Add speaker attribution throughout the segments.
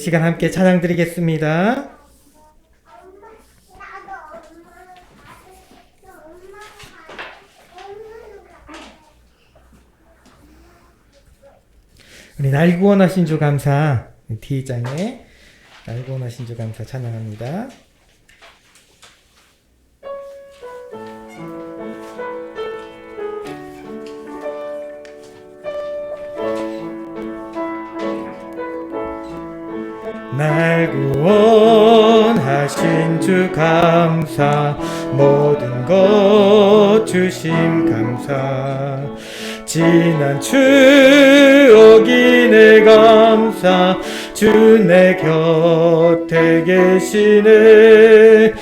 Speaker 1: 시간 함께 찬양 드리겠습니다. 우리 날 구원하신 주 감사 D장에 날 구원하신 주 감사 찬양합니다. 날 구원하신 주 감사 모든 것 주심 감사. 지난 추억이 내 감사 주 내 곁에 계시네.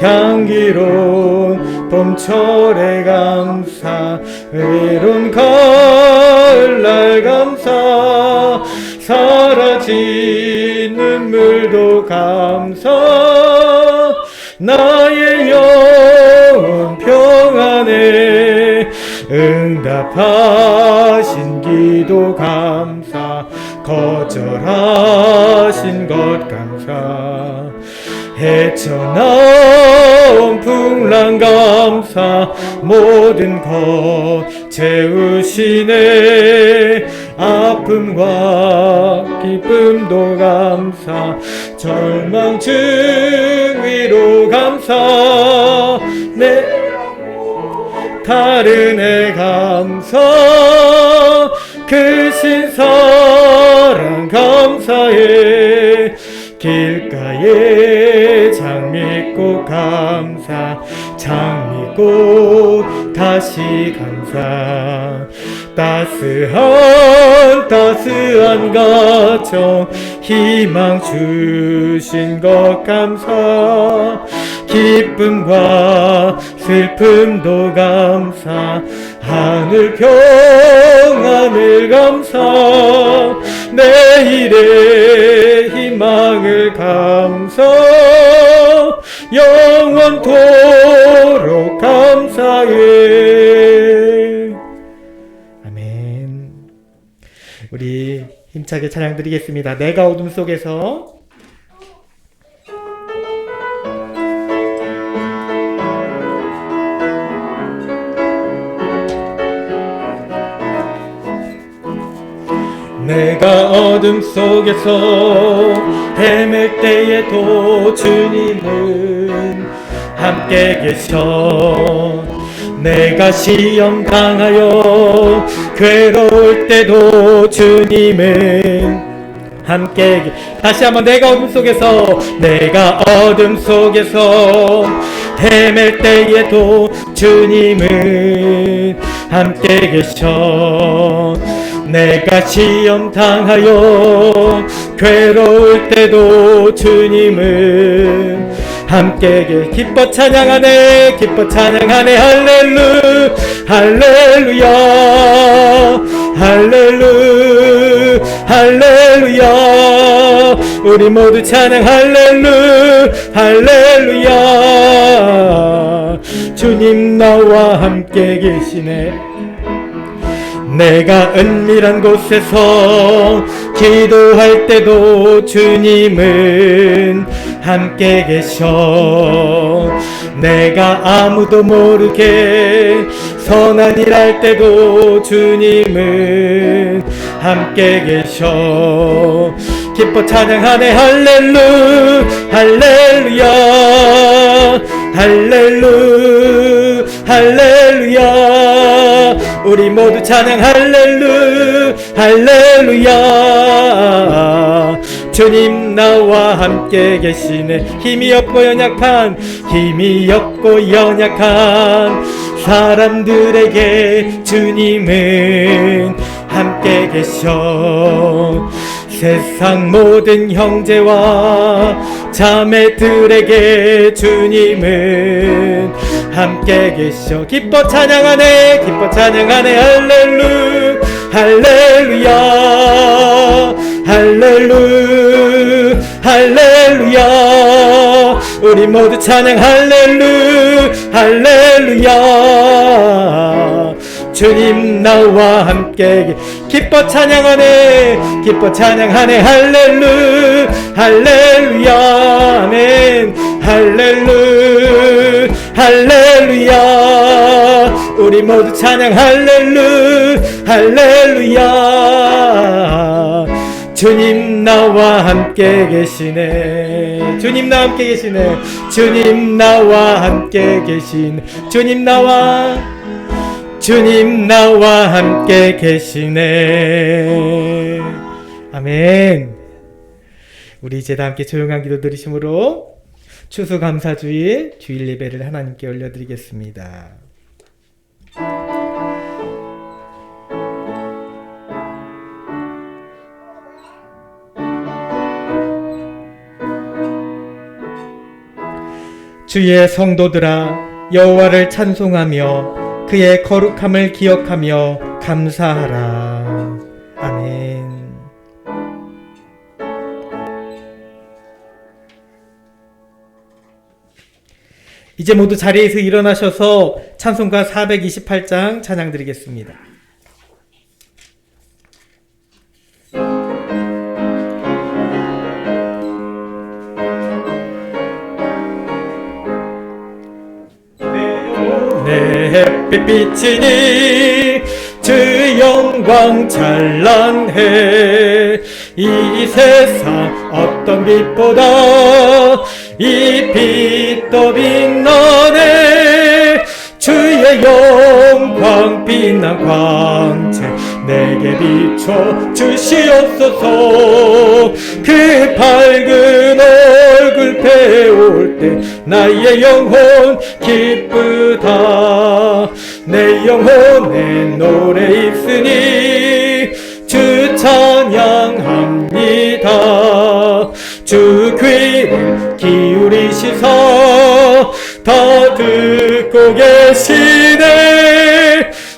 Speaker 1: 향기로운 봄철의 감사 외로운 가을날 감사. 사라진 눈물도 감사. 나의 영혼 평안에 응답하신 기도 감사. 거절하신 것 감사. 헤쳐나온 풍랑 감사. 모든 것 채우시네 아픔과 기쁨도 감사 절망증 위로 감사. 내 다른 애 감사. 크신 사랑 감사해 길가에 장미꽃 감사 장미꽃 다시 감사 따스한 따스한 가정 희망 주신 것 감사. 기쁨과 슬픔도 감사. 하늘 평안을 감사. 내일의 희망을 감사. 영원토록 감사해 힘차게 찬양 드리겠습니다. 내가 어둠 속에서. 내가 어둠 속에서 헤맬 때에도 주님은 함께 계셔 내가 시험 당하여 괴로울 때도 주님은 함께 계- 다시 한번 내가 어둠 속에서 내가 어둠 속에서 헤맬 때에도 주님은 함께 계셔. 내가 시험 당하여 괴로울 때도 주님은 함께 계 기뻐 찬양하네 기뻐 찬양하네 할렐루 할렐루야 할렐루 할렐루야. 우리 모두 찬양 할렐루 할렐루야. 주님 나와 함께 계시네 내가 은밀한 곳에서 기도할 때도 주님은 함께 계셔. 내가 아무도 모르게 선한 일 할 때도 주님은 함께 계셔. 기뻐 찬양하네. 할렐루 할렐루야 할렐루 할렐루야 우리 모두 찬양 할렐루 할렐루야. 주님 나와 함께 계시네. 힘이 없고 연약한 힘이 없고 연약한 사람들에게 주님은 함께 계셔 세상 모든 형제와 자매들에게 주님은 함께 계셔. 기뻐 찬양하네 기뻐 찬양하네. 할렐루 할렐루야 할렐루 할렐루야. 우리 모두 찬양 할렐루 할렐루야 주님 나와 함께 기뻐 찬양하네 기뻐 찬양하네 할렐루 할렐루야 아멘. 할렐루 할렐루야. 우리 모두 찬양 할렐루 할렐루야. 주님 나와 함께 계시네. 주님 나와 함께 계시네. 주님 나와 함께 계시네 주님 나와 주님 나와 함께 계시네. 아멘. 우리 이제 다 함께 조용한 기도 드리심으로 추수감사주일 주일 예배를 하나님께 올려드리겠습니다. 주의 성도들아 여호와를 찬송하며 그의 거룩함을 기억하며 감사하라. 아멘. 이제 모두 자리에서 일어나셔서 찬송가 428장 찬양 드리겠습니다. 빛 비치니 주 영광 찬란해. 이 세상 어떤 빛보다 이 빛도 빛나네. 주의 영광 빛난 광채 내게 비춰 주시옵소서. 그 밝은 얼굴 배울 때 나의 영혼 기쁘다. 내 영혼에 노래 있으니 주 찬양합니다. 주 귀를 기울이시사 다 듣고 계시네.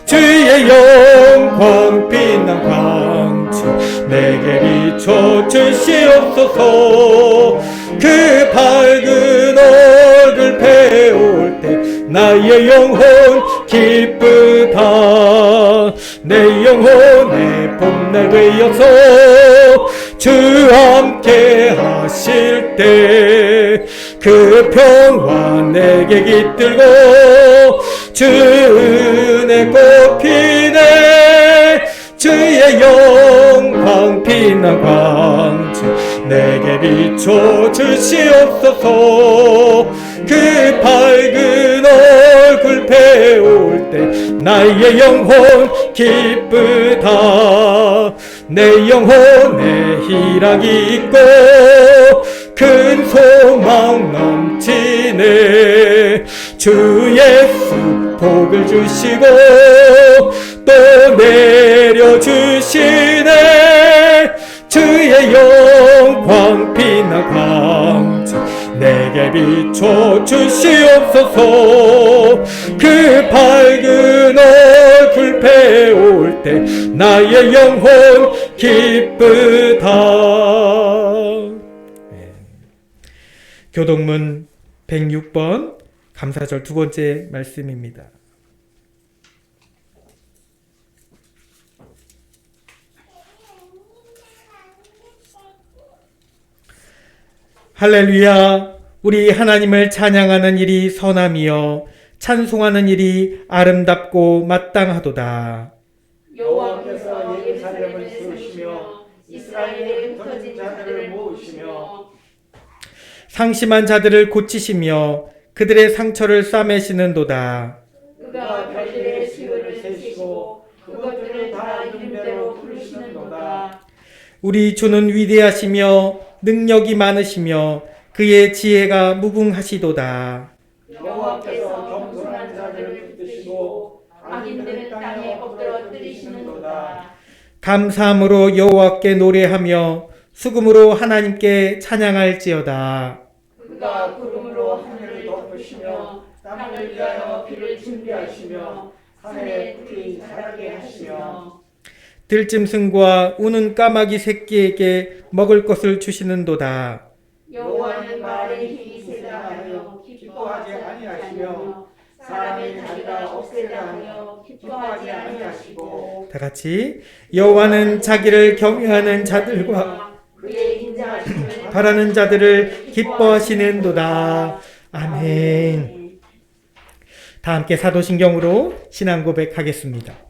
Speaker 1: 주의 영광 빛난 광채 내게 비춰 주시옵소서. 그 밝은 나의 영혼 기쁘다. 내 영혼의 봄날 되어서 주 함께 하실 때 그 평화 내게 깃들고 주 은혜 꽃피네. 주의 영광 빛난 광채 내게 비춰 주시옵소서. 그 밝은 나의 영혼 기쁘다. 내 영혼에 희락이 있고 큰 소망 넘치네. 주 예수 복을 주시고 또 내려주시네. 주의 영광 빛나 광채 내게 비춰 주시옵소서 그 밝은 얼굴 배울 때 나의 영혼 기쁘다 네. 교동문 106번 감사절 두 번째 말씀입니다. 할렐루야! 우리 하나님을 찬양하는 일이 선함이요 찬송하는 일이 아름답고 마땅하도다.
Speaker 2: 여호와께서 예루살렘을 세우시며 이스라엘에 흩어진 자들을 모으시며
Speaker 1: 상심한 자들을 고치시며 그들의 상처를 싸매시는도다.
Speaker 2: 그가 별들의 수요를 세시고 그것들을 다 이름대로 부르시는도다
Speaker 1: 우리 주는 위대하시며 능력이 많으시며 그의 지혜가 무궁하시도다.
Speaker 2: 여호와께서 겸손한 자들을 붙드시고 악인들은 땅에 엎드려 뜨리시는도다
Speaker 1: 감사함으로 여호와께 노래하며 수금으로 하나님께 찬양할지어다.
Speaker 2: 그가 구름으로 하늘을 덮으시며 땅을 위하여 비를 준비하시며 하늘에 꿀이 자라게 하시며
Speaker 1: 들짐승과 우는 까마귀 새끼에게 먹을 것을 주시는도다.
Speaker 2: 여호와는 말의 힘이 세다 하여 기뻐하지 아니하시며 사람의 다리가 없애다 하여 기뻐하지 아니하시고
Speaker 1: 다 같이 여호와는 자기를 경외하는 자들과
Speaker 2: 그의 인자하심을
Speaker 1: 바라는 자들을 기뻐하시는도다. 아멘. 다 함께 사도신경으로 신앙 고백하겠습니다.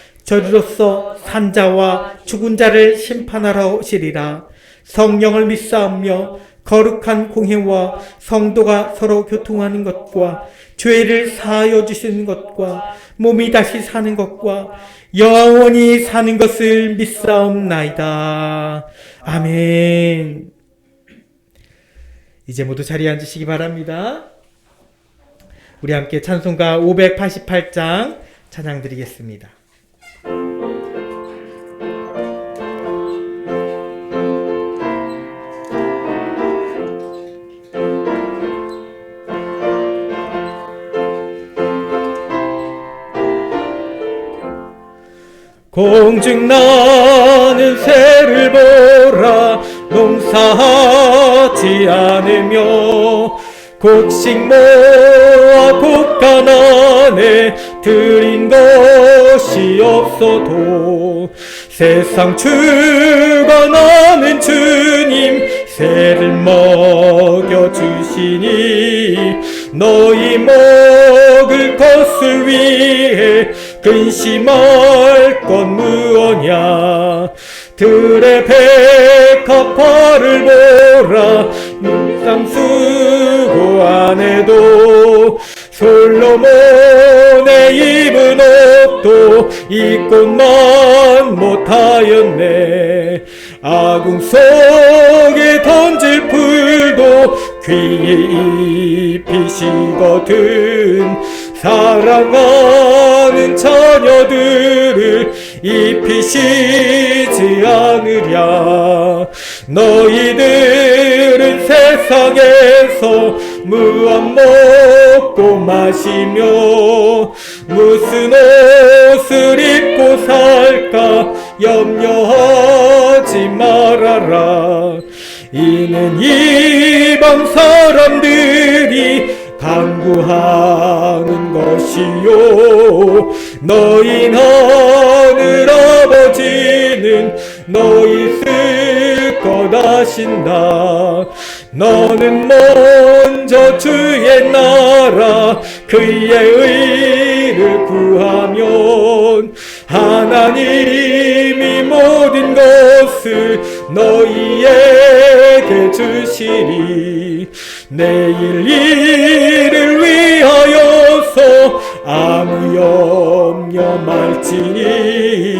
Speaker 1: 저리로서 산자와 죽은 자를 심판하러 오시리라 성령을 믿사오며 거룩한 공회와 성도가 서로 교통하는 것과 죄를 사하여 주시는 것과 몸이 다시 사는 것과 영원히 사는 것을 믿사옵나이다. 아멘. 이제 모두 자리에 앉으시기 바랍니다. 우리 함께 찬송가 588장 찬양 드리겠습니다. 공중 나는 새를 보라. 농사하지 않으며 곡식 모아 곡간 안에 들인 것이 없어도 세상 주관하는 주님 새를 먹여주시니 너희 먹 근심할 것 무엇냐? 들의 백합화를 보라 눈상 수고 안 해도 솔로몬의 입은 옷도 입고만 못하였네. 아궁 속에 던질 풀도 귀에 입히시거든 사랑하는 자녀들을 입히시지 않으랴. 너희들은 세상에서 무엇 먹고 마시며 무슨 옷을 입고 살까 염려하지 말아라. 이는 이방 사람들이 강구하는 것이요. 너희 하늘 아버지는 너희 쓸것 아신다. 너는 먼저 주의 나라 그의 의를 구하면 하나님이 모든 것을 너희에게 주시리 내일 일을 위하여서 아무 염려 말지니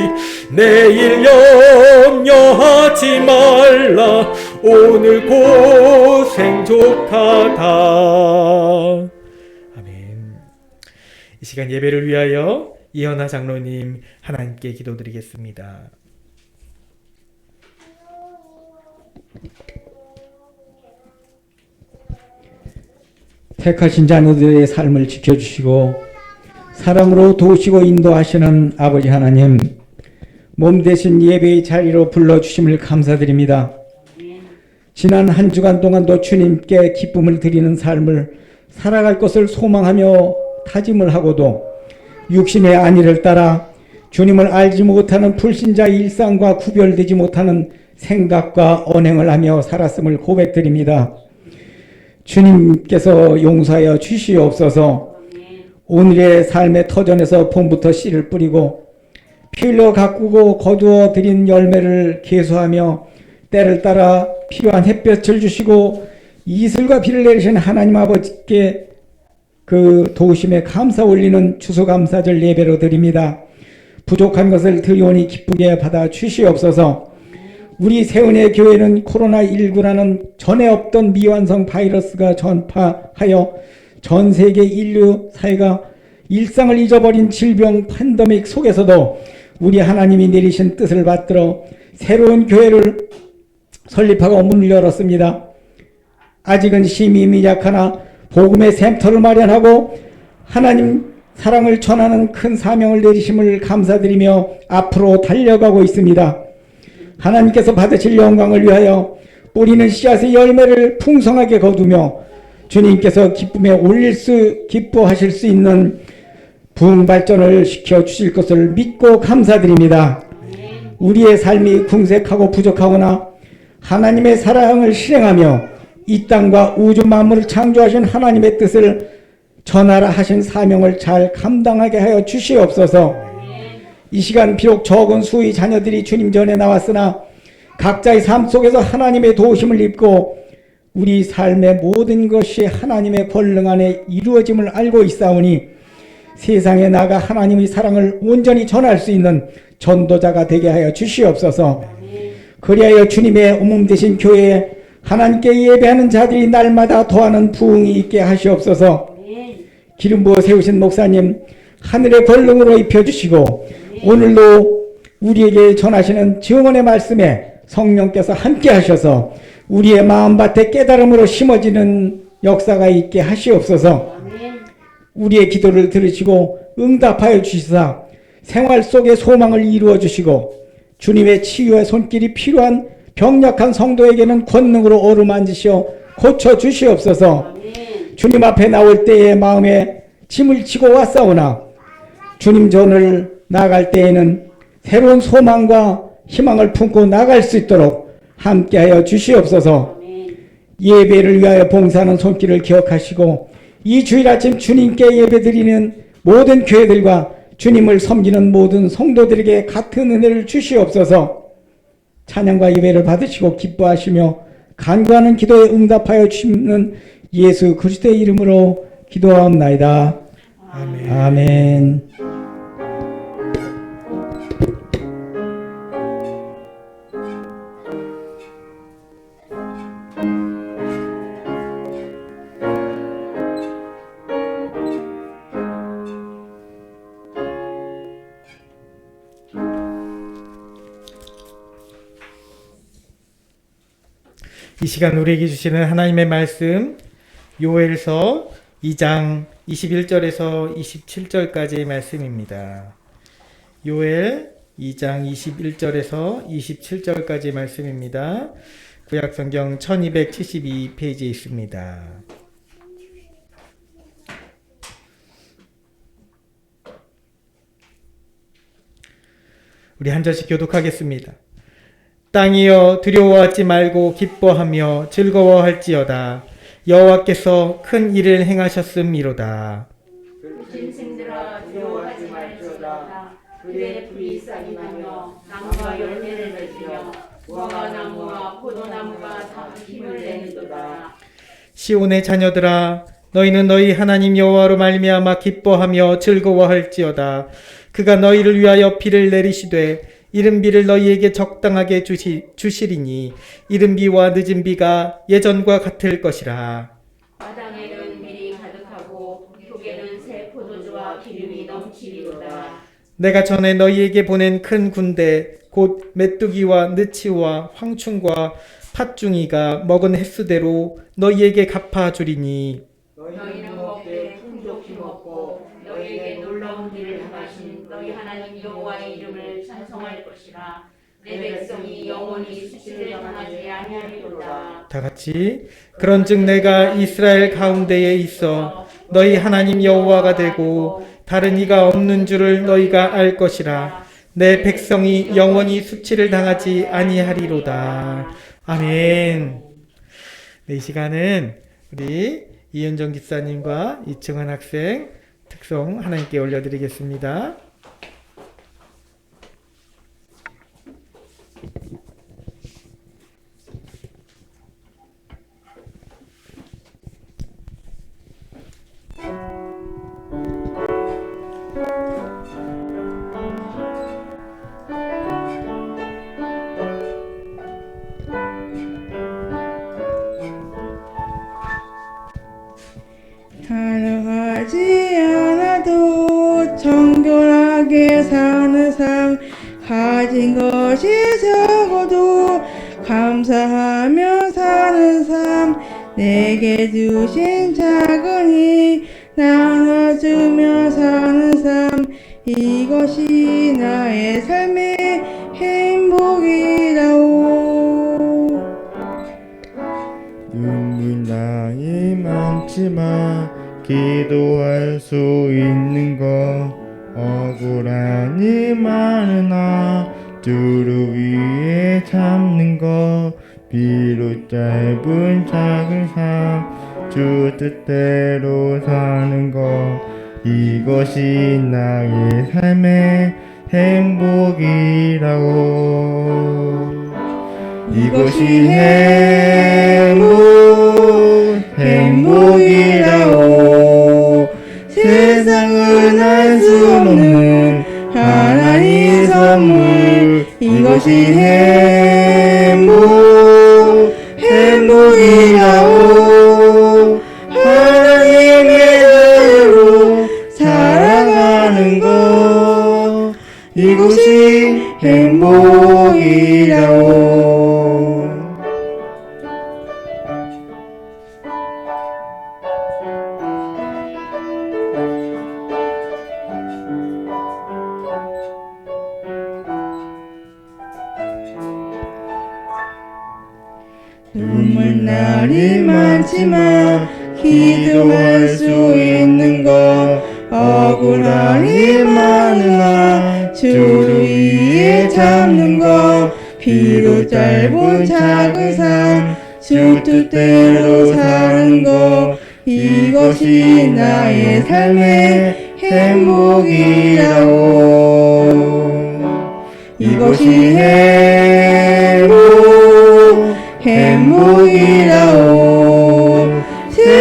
Speaker 1: 내일 염려하지 말라. 오늘 고생 족하다. 아멘. 이 시간 예배를 위하여 이현아 장로님 하나님께 기도드리겠습니다.
Speaker 3: 택하신 자녀들의 삶을 지켜주시고 사랑으로 도우시고 인도하시는 아버지 하나님 몸 대신 예배의 자리로 불러주심을 감사드립니다. 지난 한 주간 동안도 주님께 기쁨을 드리는 삶을 살아갈 것을 소망하며 다짐을 하고도 육신의 안위를 따라 주님을 알지 못하는 불신자의 일상과 구별되지 못하는 생각과 언행을 하며 살았음을 고백드립니다. 주님께서 용서하여 주시옵소서 오늘의 삶의 터전에서 봄부터 씨를 뿌리고 피 흘려 가꾸고 거두어 들인 열매를 계수하며 때를 따라 필요한 햇볕을 주시고 이슬과 비를 내리신 하나님 아버지께 그 도우심에 감사 올리는 추수감사절 예배로 드립니다. 부족한 것을 드리오니 기쁘게 받아 주시옵소서. 우리 세운의 교회는 코로나19라는 전에 없던 미완성 바이러스가 전파하여 전 세계 인류 사회가 일상을 잊어버린 질병 팬데믹 속에서도 우리 하나님이 내리신 뜻을 받들어 새로운 교회를 설립하고 문을 열었습니다. 아직은 힘이 미약하나 복음의 샘터를 마련하고 하나님 사랑을 전하는 큰 사명을 내리심을 감사드리며 앞으로 달려가고 있습니다. 하나님께서 받으실 영광을 위하여 뿌리는 씨앗의 열매를 풍성하게 거두며 주님께서 기쁨에 올릴 수 기뻐하실 수 있는 부흥 발전을 시켜 주실 것을 믿고 감사드립니다. 우리의 삶이 궁색하고 부족하거나 하나님의 사랑을 실행하며 이 땅과 우주 만물을 창조하신 하나님의 뜻을 전하라 하신 사명을 잘 감당하게 하여 주시옵소서. 이 시간 비록 적은 수의 자녀들이 주님 전에 나왔으나 각자의 삶 속에서 하나님의 도우심을 입고 우리 삶의 모든 것이 하나님의 권능 안에 이루어짐을 알고 있사오니 세상에 나가 하나님의 사랑을 온전히 전할 수 있는 전도자가 되게 하여 주시옵소서. 그리하여 주님의 몸 되신 교회에 하나님께 예배하는 자들이 날마다 더하는 부흥이 있게 하시옵소서. 기름 부어 세우신 목사님 하늘의 권능으로 입혀 주시고 오늘도 우리에게 전하시는 증언의 말씀에 성령께서 함께 하셔서 우리의 마음밭에 깨달음으로 심어지는 역사가 있게 하시옵소서. 우리의 기도를 들으시고 응답하여 주시사 생활 속에 소망을 이루어 주시고 주님의 치유의 손길이 필요한 병약한 성도에게는 권능으로 어루만지시어 고쳐 주시옵소서. 주님 앞에 나올 때에 마음에 짐을 지고 왔사오나 주님 전을 나갈 때에는 새로운 소망과 희망을 품고 나갈 수 있도록 함께하여 주시옵소서. 예배를 위하여 봉사하는 손길을 기억하시고 이 주일 아침 주님께 예배드리는 모든 교회들과 주님을 섬기는 모든 성도들에게 같은 은혜를 주시옵소서. 찬양과 예배를 받으시고 기뻐하시며 간구하는 기도에 응답하여 주시는 예수 그리스도의 이름으로 기도하옵나이다.
Speaker 1: 아멘.
Speaker 3: 아멘.
Speaker 1: 이 시간 우리에게 주시는 하나님의 말씀 요엘서 2장 21절에서 27절까지의 말씀입니다. 요엘 2장 21절에서 27절까지의 말씀입니다. 구약 성경 1272페이지에 있습니다. 우리 한 절씩 교독하겠습니다. 땅이여 두려워하지 말고 기뻐하며 즐거워할지어다. 여호와께서 큰 일을 행하셨음이로다.
Speaker 2: 진생들아 두려워하지 말지어다. 그의 불이 싹이 나며 나무가 열매를 맺으며 무화과 나무와 포도나무가 다 힘을 내는도다.
Speaker 1: 시온의 자녀들아 너희는 너희 하나님 여호와로 말미암아 기뻐하며 즐거워할지어다. 그가 너희를 위하여 비를 내리시되 이른 비를 너희에게 적당하게 주시, 주시리니 이른 비와 늦은 비가 예전과 같을 것이라.
Speaker 2: 마당에는 밀이 가득하고 족에는 새 포도주와 기름이 넘치리로다.
Speaker 1: 내가 전에 너희에게 보낸 큰 군대 곧 메뚜기와 느치와 황충과 팥중이가 먹은 횟수대로 너희에게 갚아 주리니.
Speaker 2: 너희는 먹되 풍족히 먹고 너희에게 놀라운 일을 행하신 너희 하나님 여호와의 이름을 찬송할 것이라 다.
Speaker 1: 같이 그런즉 내가 이스라엘 가운데에 있어 너희 하나님 여호와가 되고 다른 이가 없는 줄을 너희가 알 것이라. 내 백성이 영원히 수치를 당하지 아니하리로다. 아멘. 네, 이 시간은 우리 이은정 집사님과 이층환 학생 특송 하나님께 올려드리겠습니다.
Speaker 4: 기도할 수 있는 거 억울하니 많으나 주를 위해 참는 거 비록 짧은 작은 삶주 뜻대로 사는 거 이것이 나의 삶의 행복이라고. 이것이 행복 행복이라오 세상은 알 수 없는 하나님 선물. 이것이 행복 행복이라오 하나님의 자유로 살아가는 것. 이것이 행복이라오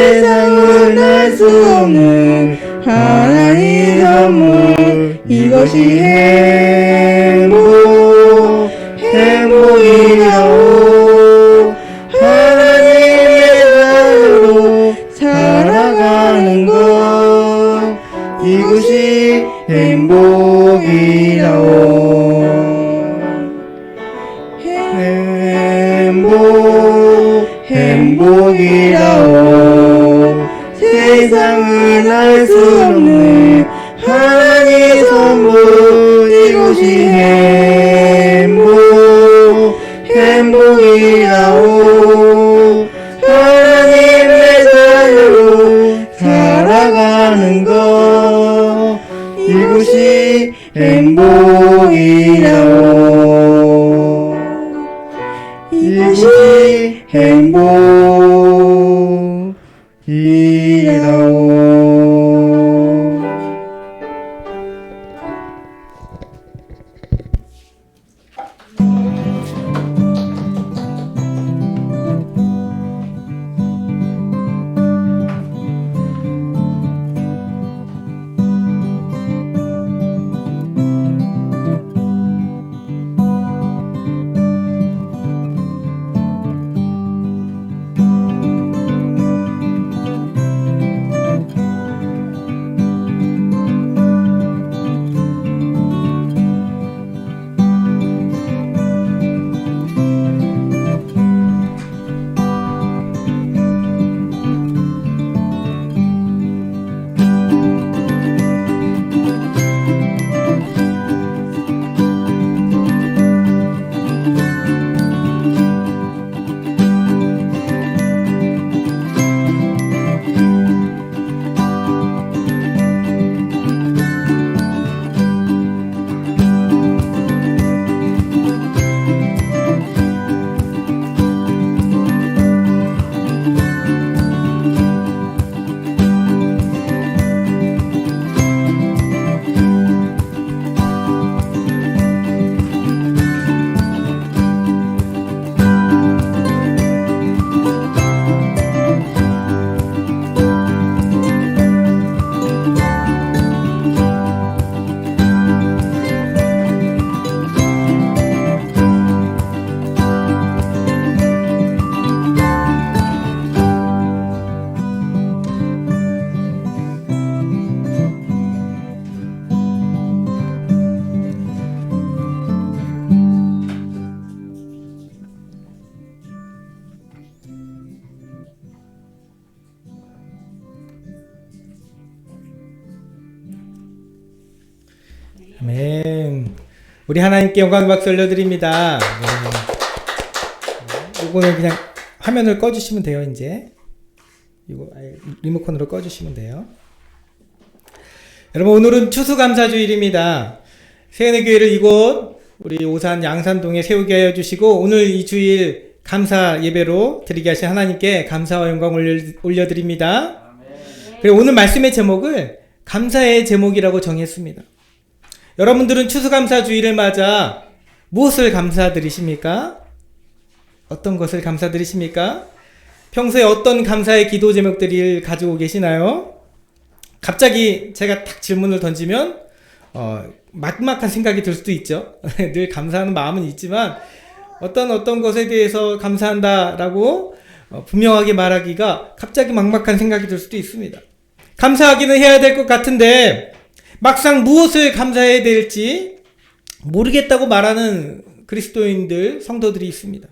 Speaker 5: 세상은 알 수 없는 하나님 선물. 이것이 행복 행
Speaker 1: 우리 하나님께 영광 박수 올려드립니다. 네. 이거는 그냥 화면을 꺼주시면 돼요, 이제. 이거 리모컨으로 꺼주시면 돼요. 여러분, 오늘은 추수감사주일입니다. 세연의 교회를 이곳 우리 오산 양산동에 세우게 하여 주시고 오늘 이 주일 감사 예배로 드리게 하신 하나님께 감사와 영광 올려, 올려드립니다. 그리고 오늘 말씀의 제목을 감사의 제목이라고 정했습니다. 여러분들은 추수감사 주일을 맞아 무엇을 감사드리십니까? 어떤 것을 감사드리십니까? 평소에 어떤 감사의 기도 제목들을 가지고 계시나요? 갑자기 제가 딱 질문을 던지면 어, 막막한 생각이 들 수도 있죠. 늘 감사하는 마음은 있지만 어떤 어떤 것에 대해서 감사한다라고 어, 분명하게 말하기가 갑자기 막막한 생각이 들 수도 있습니다. 감사하기는 해야 될 것 같은데 막상 무엇을 감사해야 될지 모르겠다고 말하는 그리스도인들 성도들이 있습니다.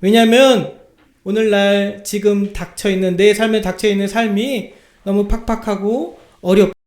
Speaker 1: 왜냐하면 오늘날 지금 닥쳐 있는 내 삶에 닥쳐 있는 삶이 너무 팍팍하고 어렵.